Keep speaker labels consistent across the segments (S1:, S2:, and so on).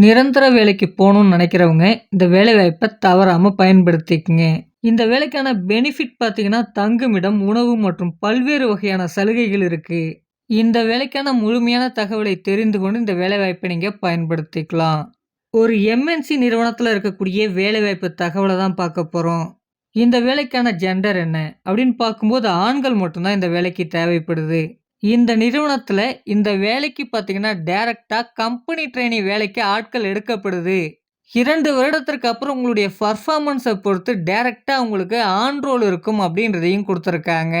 S1: நிரந்தர வேலைக்கு போகணும்னு நினைக்கிறவங்க இந்த வேலைவாய்ப்பை தவறாமல் பயன்படுத்திக்கங்க. இந்த வேலைக்கான பெனிஃபிட் பார்த்தீங்கன்னா, தங்குமிடம், உணவு மற்றும் பல்வேறு வகையான சலுகைகள் இருக்குது இந்த வேலைக்கான முழுமையான தகவலை தெரிந்து கொண்டு இந்த வேலைவாய்ப்பை நீங்கள் பயன்படுத்திக்கலாம். ஒரு எம்.என்.சி நிறுவனத்தில் இருக்கக்கூடிய வேலைவாய்ப்பு தகவலை தான் பார்க்க போகிறோம் இந்த வேலைக்கான ஜெண்டர் என்ன? அப்படின்னு பார்க்கும்போது ஆண்கள் மட்டும்தான் இந்த வேலைக்கு தேவைப்படுது. இந்த நிறுவனத்தில் இந்த வேலைக்கு பார்த்தீங்கன்னா, டைரக்ட்டா கம்பெனி ட்ரைனிங் வேலைக்கு ஆட்கள் எடுக்கப்படுது. இரண்டு வருடத்திற்கு அப்புறம் உங்களுடைய பர்ஃபார்மன்ஸை பொறுத்து டேரெக்டாக உங்களுக்கு ஆன் ரோல் இருக்கும் அப்படின்றதையும் கொடுத்துருக்காங்க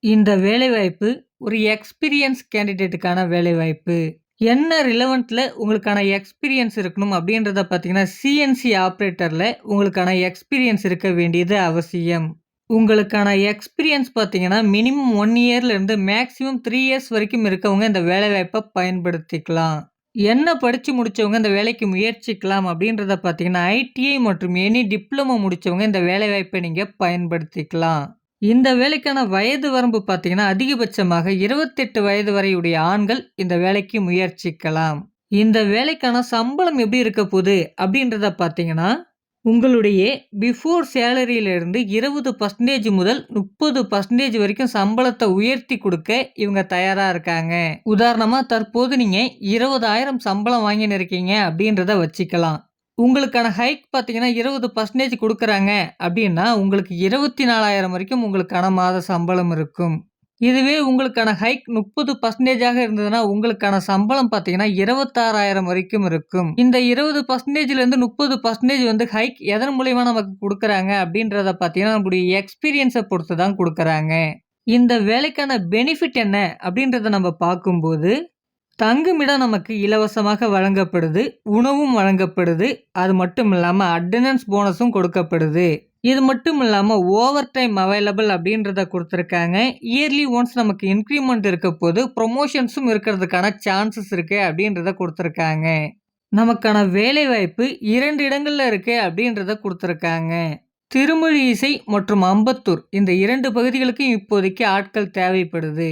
S1: இந்த வேலைவாய்ப்பு ஒரு எக்ஸ்பீரியன்ஸ் கேண்டிடேட்டுக்கான வேலைவாய்ப்பு. என்ன ரிலவெண்ட்டில் உங்களுக்கான எக்ஸ்பீரியன்ஸ் இருக்கணும் அப்படின்றத பார்த்தீங்கன்னா, சிஎன்சி ஆப்ரேட்டரில் உங்களுக்கான எக்ஸ்பீரியன்ஸ் இருக்க வேண்டியது அவசியம். உங்களுக்கான எக்ஸ்பீரியன்ஸ் பார்த்தீங்கன்னா, மினிமம் ஒன் இயர்லேருந்து மேக்ஸிமம் த்ரீ இயர்ஸ் வரைக்கும் இருக்கவங்க இந்த வேலைவாய்ப்பை பயன்படுத்திக்கலாம். என்ன படித்து முடிச்சவங்க இந்த வேலைக்கு முயற்சிக்கலாம் அப்படின்றத பார்த்தீங்கன்னா, ஐடிஐ மற்றும் எனி டிப்ளமோ முடிச்சவங்க இந்த வேலைவாய்ப்பை நீங்கள் பயன்படுத்திக்கலாம். இந்த வேலைக்கான வயது வரம்பு பார்த்தீங்கன்னா, அதிகபட்சமாக 28 வயது வரையுடைய ஆண்கள் இந்த வேலைக்கு முயற்சிக்கலாம். இந்த வேலைக்கான சம்பளம் எப்படி இருக்க போகுது அப்படின்றத பார்த்தீங்கன்னா, உங்களுடைய பிஃபோர் சேலரியிலிருந்து இருபது பர்சன்டேஜ் முதல் 30% வரைக்கும் சம்பளத்தை உயர்த்தி கொடுக்க இவங்க தயாராக இருக்காங்க. உதாரணமாக தற்போது நீங்கள் இருபதாயிரம் சம்பளம் வாங்கின்னு இருக்கீங்க அப்படின்றத வச்சுக்கலாம். உங்களுக்கான ஹைக் பார்த்தீங்கன்னா, இருபது பர்சன்டேஜ் கொடுக்குறாங்க அப்படின்னா, உங்களுக்கு 24,000 வரைக்கும் உங்களுக்கான மாத சம்பளம் இருக்கும். இதுவே உங்களுக்கான ஹைக் முப்பது பர்சன்டேஜாக இருந்ததுன்னா, உங்களுக்கான சம்பளம் பார்த்தீங்கன்னா, 26,000 வரைக்கும் இருக்கும். இந்த இருபது பர்சன்டேஜ்லேருந்து முப்பது பர்சன்டேஜ் வந்து ஹைக் எதன் மூலியமா நமக்கு கொடுக்குறாங்க அப்படின்றத பார்த்தீங்கன்னா, நம்முடைய எக்ஸ்பீரியன்ஸை பொறுத்து தான் கொடுக்குறாங்க இந்த வேலைக்கான பெனிஃபிட் என்ன அப்படின்றத நம்ம பார்க்கும்போது, தங்குமிடம் நமக்கு இலவசமாக வழங்கப்படுது. உணவும் வழங்கப்படுது. அது மட்டும் இல்லாமல் அட்டண்டன்ஸ் போனஸும் கொடுக்கப்படுது. இது மட்டும் இல்லாமல் ஓவர் டைம் அவைலபிள் அப்படின்றத கொடுத்துருக்காங்க. இயர்லி ஒன்ஸ் நமக்கு இன்க்ரிமெண்ட் இருக்க போது, ப்ரொமோஷன்ஸும் இருக்கிறதுக்கான சான்சஸ் இருக்குது அப்படின்றத கொடுத்துருக்காங்க. நமக்கான வேலைவாய்ப்பு 2 இடங்கள்ல இருக்கு அப்படின்றத கொடுத்துருக்காங்க. திருமொழி இசை மற்றும் அம்பத்தூர் இந்த இரண்டு பகுதிகளுக்கும் இப்போதைக்கு ஆட்கள் தேவைப்படுது.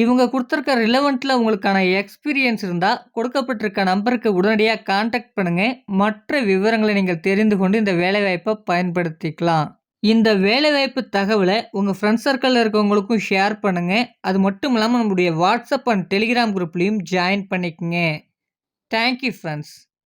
S1: இவங்க கொடுத்துருக்க ரிலவெண்ட்டில் உங்களுக்கான எக்ஸ்பீரியன்ஸ் இருந்தால் கொடுக்கப்பட்டிருக்க நம்பருக்கு உடனடியாக கான்டாக்ட் பண்ணுங்கள் மற்ற விவரங்களை நீங்கள் தெரிந்து கொண்டு இந்த வேலைவாய்ப்பை பயன்படுத்திக்கலாம். இந்த வேலைவாய்ப்பு தகவலை உங்கள் ஃப்ரெண்ட்ஸ் சர்க்கிளில் இருக்கவங்களுக்கும் ஷேர் பண்ணுங்கள் அது மட்டும் இல்லாமல் நம்முடைய வாட்ஸ்அப் அண்ட் டெலிகிராம் குரூப்லேயும் ஜாயின் பண்ணிக்கங்க. Thank you